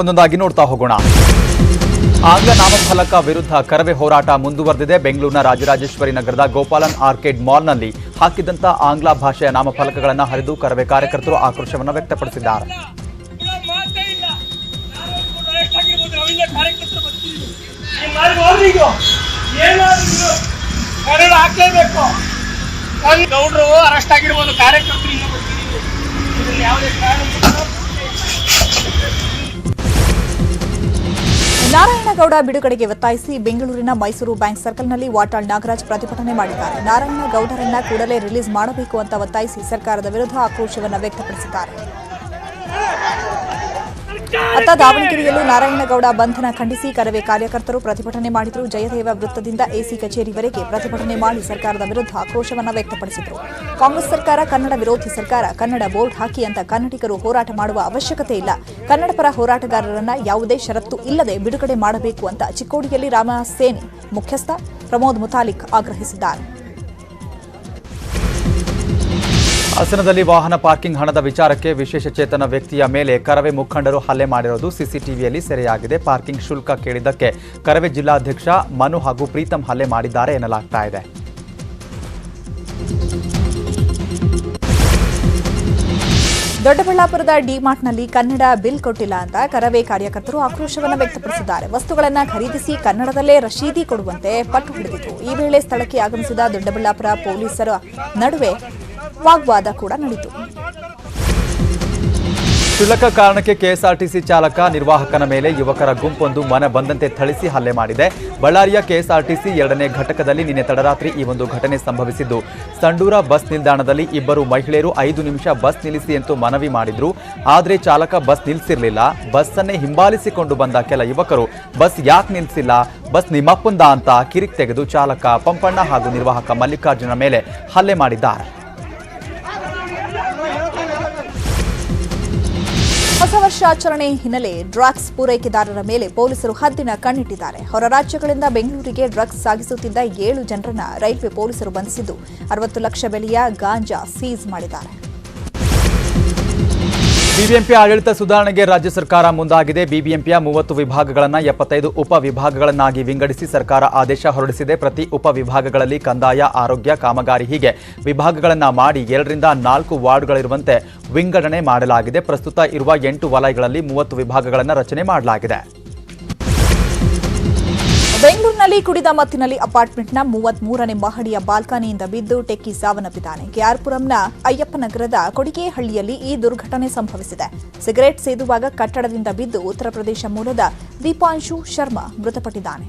ಒಂದೊಂದಾಗಿ ನೋಡ್ತಾ ಹೋಗೋಣ. ಆಂಗ್ಲ ನಾಮಫಲಕ ವಿರುದ್ಧ ಕರವೇ ಹೋರಾಟ ಮುಂದುವರೆದಿದೆ. ಬೆಂಗಳೂರಿನ ರಾಜರಾಜೇಶ್ವರಿ ನಗರದ ಗೋಪಾಲನ್ ಆರ್ಕೇಡ್ ಮಾಲ್ನಲ್ಲಿ ಹಾಕಿದಂತ ಆಂಗ್ಲ ಭಾಷೆಯ ನಾಮಫಲಕಗಳನ್ನು ಹರಿದು ಕರವೇ ಕಾರ್ಯಕರ್ತರು ಆಕ್ರೋಶವನ್ನು ವ್ಯಕ್ತಪಡಿಸಿದ್ದಾರೆ. ಅರೆಸ್ಟ್ ಆಗಿರ್ಬೋದು, ಕಾರ್ಯಕರ್ತರು ನಾರಾಯಣಗೌಡ ಬಿಡುಗಡೆಗೆ ಒತ್ತಾಯಿಸಿ ಬೆಂಗಳೂರಿನ ಮೈಸೂರು ಬ್ಯಾಂಕ್ ಸರ್ಕಲ್ನಲ್ಲಿ ವಾಟಾಳ್ ನಾಗರಾಜ್ ಪ್ರತಿಭಟನೆ ಮಾಡಿದ್ದಾರೆ. ನಾರಾಯಣಗೌಡರನ್ನ ಕೂಡಲೇ ರಿಲೀಸ್ ಮಾಡಬೇಕು ಅಂತ ಒತ್ತಾಯಿಸಿ ಸರ್ಕಾರದ ವಿರುದ್ಧ ಆಕ್ರೋಶವನ್ನು ವ್ಯಕ್ತಪಡಿಸಿದ್ದಾರೆ. ಅತ್ತ ದಾವಣಗೆರೆಯಲ್ಲೂ ನಾರಾಯಣಗೌಡ ಬಂಧನ ಖಂಡಿಸಿ ಕರವೇ ಕಾರ್ಯಕರ್ತರು ಪ್ರತಿಭಟನೆ ಮಾಡಿದರು. ಜಯದೇವ ವೃತ್ತದಿಂದ ಎಸಿ ಕಚೇರಿವರೆಗೆ ಪ್ರತಿಭಟನೆ ಮಾಡಿ ಸರ್ಕಾರದ ವಿರುದ್ಧ ಆಕ್ರೋಶವನ್ನು ವ್ಯಕ್ತಪಡಿಸಿದರು. ಕಾಂಗ್ರೆಸ್ ಸರ್ಕಾರ, ಕನ್ನಡ ವಿರೋಧಿ ಸರ್ಕಾರ, ಕನ್ನಡ ಬೋರ್ಡ್ ಹಾಕಿ ಅಂತ ಕನ್ನಡಿಗರು ಹೋರಾಟ ಮಾಡುವ ಅವಶ್ಯಕತೆ ಇಲ್ಲ. ಕನ್ನಡ ಪರ ಹೋರಾಟಗಾರರನ್ನ ಯಾವುದೇ ಷರತ್ತು ಇಲ್ಲದೆ ಬಿಡುಗಡೆ ಮಾಡಬೇಕು ಅಂತ ಚಿಕ್ಕೋಡಿಯಲ್ಲಿ ರಾಮಸೇನೆ ಮುಖ್ಯಸ್ಥ ಪ್ರಮೋದ್ ಮುತಾಲಿಕ್ ಆಗ್ರಹಿಸಿದ್ದಾರೆ. ಹಾಸನದಲ್ಲಿ ವಾಹನ ಪಾರ್ಕಿಂಗ್ ಹಣದ ವಿಚಾರಕ್ಕೆ ವಿಶೇಷ ಚೇತನ ವ್ಯಕ್ತಿಯ ಮೇಲೆ ಕರವೇ ಮುಖಂಡರು ಹಲ್ಲೆ ಮಾಡಿರೋದು ಸಿಸಿಟಿವಿಯಲ್ಲಿ ಸೆರೆಯಾಗಿದೆ. ಪಾರ್ಕಿಂಗ್ ಶುಲ್ಕ ಕೇಳಿದ್ದಕ್ಕೆ ಕರವೇ ಜಿಲ್ಲಾಧ್ಯಕ್ಷ ಮನು ಹಾಗೂ ಪ್ರೀತಂ ಹಲ್ಲೆ ಮಾಡಿದ್ದಾರೆ ಎನ್ನಲಾಗ್ತಾ ಇದೆ. ದೊಡ್ಡಬಳ್ಳಾಪುರದ ಡಿಮಾರ್ಟ್ನಲ್ಲಿ ಕನ್ನಡ ಬಿಲ್ ಕೊಟ್ಟಿಲ್ಲ ಅಂತ ಕರವೇ ಕಾರ್ಯಕರ್ತರು ಆಕ್ರೋಶವನ್ನು ವ್ಯಕ್ತಪಡಿಸಿದ್ದಾರೆ. ವಸ್ತುಗಳನ್ನು ಖರೀದಿಸಿ ಕನ್ನಡದಲ್ಲೇ ರಶೀದಿ ಕೊಡುವಂತೆ ಪಟ್ಟು ಹಿಡಿದಿತು ಈ ವೇಳೆ ಸ್ಥಳಕ್ಕೆ ಆಗಮಿಸಿದ ದೊಡ್ಡಬಳ್ಳಾಪುರ ಪೊಲೀಸರ ನಡುವೆ ವಾಗ್ವಾದ ಕೂಡ ನಡೆಯಿತು. ಕ್ಷುಲ್ಲಕ ಕಾರಣಕ್ಕೆ ಕೆಎಸ್ಆರ್ಟಿಸಿ ಚಾಲಕ, ನಿರ್ವಾಹಕನ ಮೇಲೆ ಯುವಕರ ಗುಂಪೊಂದು ಮನ ಬಂದಂತೆ ಥಳಿಸಿ ಹಲ್ಲೆ ಮಾಡಿದೆ. ಬಳ್ಳಾರಿಯ ಕೆಎಸ್ಆರ್ಟಿಸಿ ಎರಡನೇ ಘಟಕದಲ್ಲಿ ನಿನ್ನೆ ತಡರಾತ್ರಿ ಈ ಒಂದು ಘಟನೆ ಸಂಭವಿಸಿದ್ದು. ಸಂಡೂರ ಬಸ್ ನಿಲ್ದಾಣದಲ್ಲಿ ಇಬ್ಬರು ಮಹಿಳೆಯರು ಐದು ನಿಮಿಷ ಬಸ್ ನಿಲ್ಲಿಸಿ ಎಂದು ಮನವಿ ಮಾಡಿದ್ರು. ಆದರೆ ಚಾಲಕ ಬಸ್ ನಿಲ್ಲಿಸಿರ್ಲಿಲ್ಲ ಬಸ್ಸನ್ನೇ ಹಿಂಬಾಲಿಸಿಕೊಂಡು ಬಂದ ಕೆಲ ಯುವಕರು, ಬಸ್ ಯಾಕೆ ನಿಲ್ಲಿಸಿಲ್ಲ ಬಸ್ ನಿಮ್ಮಪ್ಪಂದ ಅಂತ ಕಿರಿಕ್ ತೆಗೆದು ಚಾಲಕ ಪಂಪಣ್ಣ ಹಾಗೂ ನಿರ್ವಾಹಕ ಮಲ್ಲಿಕಾರ್ಜುನ ಮೇಲೆ ಹಲ್ಲೆ ಮಾಡಿದ್ದಾರೆ. ಹೊಸ ವರ್ಷಾಚರಣೆ ಹಿನ್ನೆಲೆ ಡ್ರಗ್ಸ್ ಪೂರೈಕೆದಾರರ ಮೇಲೆ ಪೊಲೀಸರು ಹದ್ದಿನ ಕಣ್ಣಿಟ್ಟಿದ್ದಾರೆ. ಹೊರ ರಾಜ್ಯಗಳಿಂದ ಬೆಂಗಳೂರಿಗೆ ಡ್ರಗ್ಸ್ ಸಾಗಿಸುತ್ತಿದ್ದ ಏಳು ಜನರನ್ನ ರೈಲ್ವೆ ಪೊಲೀಸರು ಬಂಧಿಸಿದ್ದು, ಅರವತ್ತು ಲಕ್ಷ ಬೆಲೆಯ ಗಾಂಜಾ ಸೀಸ್ ಮಾಡಿದ್ದಾರೆ. ಬಿಬಿಎಂಪಿ ಆಡಳಿತ ಸುಧಾರಣೆಗೆ ರಾಜ್ಯ ಸರ್ಕಾರ ಮುಂದಾಗಿದೆ. ಬಿಬಿಎಂಪಿಯ ಮೂವತ್ತು ವಿಭಾಗಗಳನ್ನು ಎಪ್ಪತ್ತೈದು ಉಪ ವಿಭಾಗಗಳನ್ನಾಗಿ ವಿಂಗಡಿಸಿ ಸರ್ಕಾರ ಆದೇಶ ಹೊರಡಿಸಿದೆ. ಪ್ರತಿ ಉಪ ವಿಭಾಗಗಳಲ್ಲಿ ಕಂದಾಯ, ಆರೋಗ್ಯ, ಕಾಮಗಾರಿ ಹೀಗೆ ವಿಭಾಗಗಳನ್ನು ಮಾಡಿ ಎರಡರಿಂದ ನಾಲ್ಕು ವಾರ್ಡ್ಗಳಿರುವಂತೆ ವಿಂಗಡಣೆ ಮಾಡಲಾಗಿದೆ. ಪ್ರಸ್ತುತ ಇರುವ ಎಂಟು ವಲಯಗಳಲ್ಲಿ ಮೂವತ್ತು ವಿಭಾಗಗಳನ್ನು ರಚನೆ ಮಾಡಲಾಗಿದೆ. ಬೆಂಗಳೂರಿನಲ್ಲಿ ಕುಡಿದ ಮತ್ತಿನಲ್ಲಿ ಅಪಾರ್ಟ್ಮೆಂಟ್ನ ಮೂವತ್ತ್ ಮೂರನೇ ಮಹಡಿಯ ಬಾಲ್ಕನಿಯಿಂದ ಬಿದ್ದು ಟೆಕ್ಕಿ ಸಾವನ್ನಪ್ಪಿದ್ದಾನೆ. ಕೆಆರ್ಪುರಂನ ಅಯ್ಯಪ್ಪನಗರದ ಕೊಡಿಗೆಹಳ್ಳಿಯಲ್ಲಿ ಈ ದುರ್ಘಟನೆ ಸಂಭವಿಸಿದೆ. ಸಿಗರೆಟ್ ಸೇದುವಾಗ ಕಟ್ಟಡದಿಂದ ಬಿದ್ದು ಉತ್ತರ ಪ್ರದೇಶ ಮೂಲದ ದೀಪಾಂಶು ಶರ್ಮಾ ಮೃತಪಟ್ಟಿದ್ದಾನೆ.